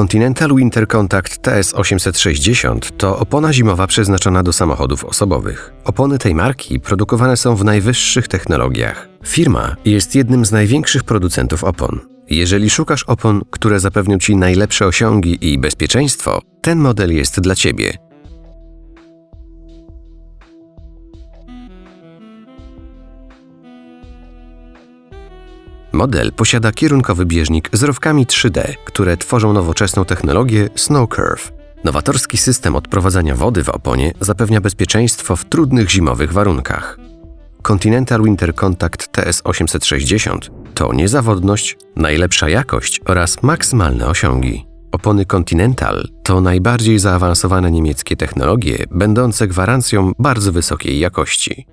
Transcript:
Continental Winter Contact TS860 to opona zimowa przeznaczona do samochodów osobowych. Opony tej marki produkowane są w najwyższych technologiach. Firma jest jednym z największych producentów opon. Jeżeli szukasz opon, które zapewnią Ci najlepsze osiągi i bezpieczeństwo, ten model jest dla Ciebie. Model posiada kierunkowy bieżnik z rowkami 3D, które tworzą nowoczesną technologię Snow Curve. Nowatorski system odprowadzania wody w oponie zapewnia bezpieczeństwo w trudnych zimowych warunkach. Continental Winter Contact TS860 to niezawodność, najlepsza jakość oraz maksymalne osiągi. Opony Continental to najbardziej zaawansowane niemieckie technologie, będące gwarancją bardzo wysokiej jakości.